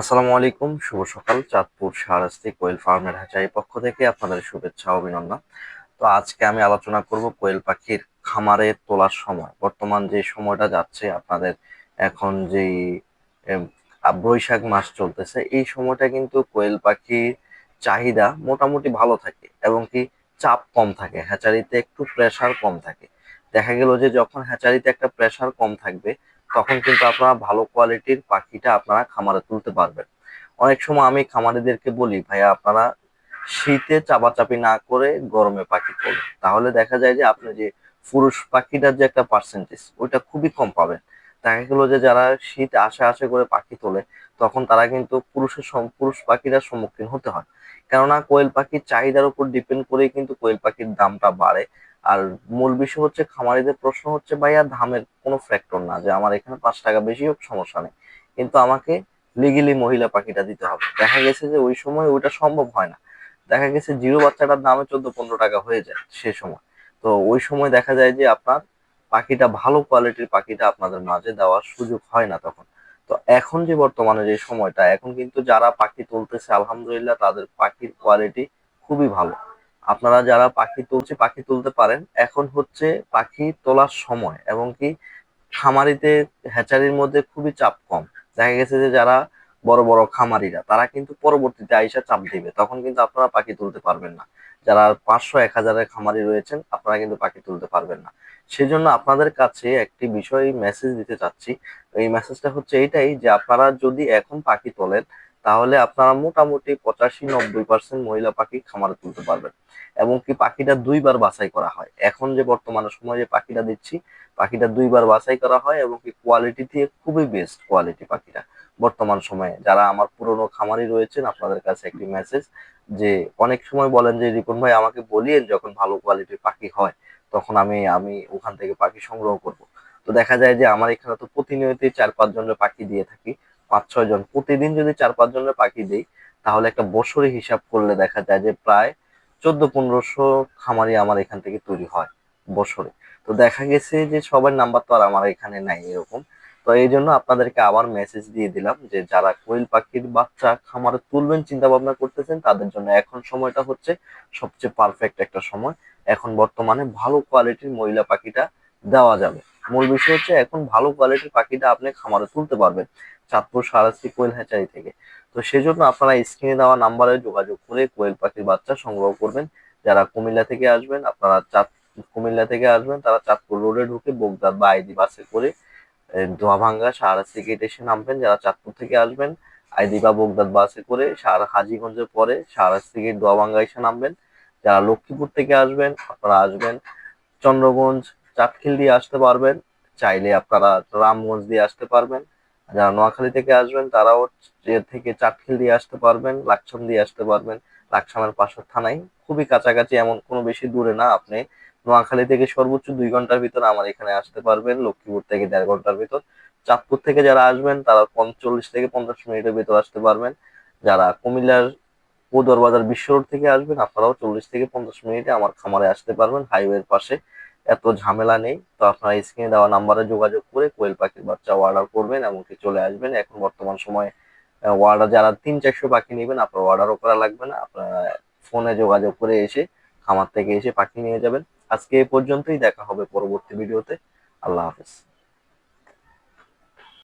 আসসালামু আলাইকুম, শুভ সকাল। চাঁদপুর শাহরাস্তি কোয়েল ফার্মের হাঁচাই পক্ষ থেকে আপনাদের শুভেচ্ছা, অভিনন্দন। তো আজকে আমি আলোচনা করব কোয়েল পাখির খামারে তোলার সময়। বর্তমান যে সময়টা যাচ্ছে, আপনাদের এখন যেই বৈশাখ মাস চলতেছে, এই সময়টা কিন্তু কোয়েল পাখির চাহিদা মোটামুটি ভালো থাকে এবং কি চাপ কম থাকে, হ্যাচারিতে একটু প্রেশার কম থাকে। দেখা গেল যে যখন হ্যাচারিতে একটা প্রেসার কম থাকবে তখন কিন্তু আপনারা ভালো কোয়ালিটির পাখিটা আপনারা খামারে তুলতে পারবেন। অনেক সময় আমি খামারিদেরকে বলি, ভাইয়া, আপনারা শীতে চাপাচাপি না করে গরমে পাখি তোলেন। তাহলে দেখা যায় যে আপনি যে পুরুষ পাখিটার যে একটা পার্সেন্টেজ ওইটা খুবই কম পাবেন। দেখা গেলো যে যারা শীত আসে আসে করে পাখি তোলে, তখন তারা কিন্তু পুরুষের পুরুষ পাখিটার সম্মুখীন হতে হয়। কেননা কোয়েল পাখির চাহিদার উপর ডিপেন্ড করেই কিন্তু কোয়েল পাখির দামটা বাড়ে। আর মূল বিষয় হচ্ছে খামারিদের প্রশ্ন হচ্ছে, ভাইয়া দামের কোনো ফ্যাক্টর না, যে আমার এখানে পাঁচ টাকা বেশি হোক, সমস্যা নেই। কিন্তু আমাকে লিগেলি মহিলা পাখিটা দিতে হবে। দেখা গেছে যে ওই সময় ওইটা সম্ভব হয় না। দেখা গেছে জিরো বাচ্চাটার দামে চোদ্দ পনেরো টাকা হয়ে যায় সে সময়। তো ওই সময় দেখা যায় যে আপনার পাখিটা ভালো কোয়ালিটির পাখিটা আপনাদের মাঝে দেওয়ার সুযোগ হয় না তখন। তো এখন যে বর্তমানে যে সময়টা, এখন কিন্তু যারা পাখি তুলতেছে, আলহামদুলিল্লাহ তাদের পাখির কোয়ালিটি খুবই ভালো। আপনারা যারা পাখি তুলছে, পাখি তুলতে পারেন। এখন হচ্ছে পাখি তোলার সময় এবং কি খামারিতে হ্যাচারির মধ্যে খুবই চাপ কম। দেখা গেছে যে যারা বড় বড় খামারিরা, তারা কিন্তু পরবর্তীতে আইসা চাপ দিবে। তখন কিন্তু আপনারা পাখি তুলতে পারবেন না। যারা পাঁচশো, এক হাজারের খামারি রয়েছেন, আপনারা কিন্তু পাখি তুলতে পারবেন না। সেজন্য আপনাদের কাছে একটি বিষয় মেসেজ দিতে চাচ্ছি। এই মেসেজটা হচ্ছে এইটাই যে আপনারা যদি এখন পাখি তোলেন তাহলে আপনারা মোটামুটি পঁচাশি, নব্বই পার্সেন্ট মহিলা পাখি খামারে তুলতে পারবেন। এবং কি পাখিটা দুইবার বাছাই করা হয়। এখন যে বর্তমানে সময় যে পাখিটা দিচ্ছি, পাখিটা দুইবার বাছাই করা হয় এবং কি কোয়ালিটি দিয়ে খুবই বেস্ট কোয়ালিটি পাখিটা। বর্তমান সময়ে যারা আমার পুরনো খামারি রয়েছেন, আপনাদের কাছে একটি মেসেজ যে, অনেক সময় বলেন যে, রিপন ভাই, আমাকে বলিয়েন যখন ভালো কোয়ালিটির পাখি হয়, তখন আমি আমি ওখান থেকে পাখি সংগ্রহ করব। তো দেখা যায় যে, আমার এখানে তো প্রতিনিয়তই চার পাঁচ জনের পাখি দিয়ে থাকি। পাঁচ ছয় জন। প্রতিদিন যদি চার পাঁচ জনের পাখি দিই, তাহলে একটা বছরে হিসাব করলে দেখা যায় যে প্রায় চোদ্দ পনেরোশো খামারি আমার এখান থেকে তৈরি হয় বছরে। তো দেখা গেছে যে সবার নাম্বার তো আর আমার এখানে নাই এরকম। তো এই জন্য আপনাদেরকে আবার মেসেজ দিয়ে দিলাম যে যারা কোয়েল পাখির বাচ্চা খামারে তুলবেন চিন্তা ভাবনা করতেছেন, তাদের জন্য এখন সময়টা হচ্ছে সবচেয়ে পারফেক্ট একটা সময়। এখন বর্তমানে ভালো কোয়ালিটির মহিলা পাখিটা দেওয়া যাবে। মূল বিষয় হচ্ছে এখন ভালো কোয়ালিটির পাখিটা আপনি খামারে তুলতে পারবেন। চাঁদপুর সারাশ্রী কোয়েল হ্যাচারি থেকে। তো সেজন্য আপনারা স্ক্রিনে দেওয়া নাম্বারে যোগাযোগ করে কোয়েল পাখির বাচ্চা সংগ্রহ করবেন। যারা কুমিল্লা থেকে আসবেন, আপনারা চাঁদ, কুমিল্লা থেকে আসবেন, তারা চাঁদপুর রোডে ঢুকে বোগদার বা আইডি বাসে করে দোয়াভাঙ্গা শাহরাস্তি গেট এসে নামবেন। যারা চাঁদপুর থেকে আসবেন, আইডি বা বোগদার বাসে করে সার হাজিগঞ্জের পরে শাহরাস্তি গেট দোয়াভাঙ্গা এসে নামবেন। যারা লক্ষ্মীপুর থেকে আসবেন, আপনারা আসবেন চন্দ্রগঞ্জ চাটখিল দিয়ে আসতে পারবেন। চাইলে আপনারা রামগঞ্জ দিয়ে আসতে পারবেন। যারা নোয়াখালী থেকে আসবেন, তারাও থেকে চাটখিল দিয়ে আসতে পারবেন লাকসাম দিয়ে আসতে পারবেন। লাকসামের পাশের থানায়। খুবই কাছাকাছি, এমন কোনো বেশি দূরে না। আপনি নোয়াখালী থেকে সর্বোচ্চ দুই ঘণ্টার ভিতর আমার এখানে আসতে পারবেন, লক্ষ্মীপুর থেকে দেড় ঘণ্টার ভিতর। চাঁদপুর থেকে যারা আসবেন, তারা পঞ্চল্লিশ থেকে পঞ্চাশ মিনিটের ভিতর আসতে পারবেন। যারা কুমিল্লার পদর বাজার বিশ্ব রোড থেকে আসবেন, আপনারাও চল্লিশ থেকে পঞ্চাশ মিনিটে আমার খামারে আসতে পারবেন, হাইওয়ের পাশে। এত ঝামেলা নেই। তো আপনারা স্ক্রিনে দেওয়া নাম্বারে যোগাযোগ করে কোয়েল পাখির বাচ্চা অর্ডার করবেন এমনকি চলে আসবেন। এখন বর্তমান সময়ে অর্ডার যারা তিন চারশো পাখি নেবেন, আপনার অর্ডারও করা লাগবে না। আপনারা ফোনে যোগাযোগ করে এসে খামার থেকে এসে পাখি নিয়ে যাবেন। আজকে এ পর্যন্তই, দেখা হবে পরবর্তী ভিডিওতে আল্লাহ হাফেজ।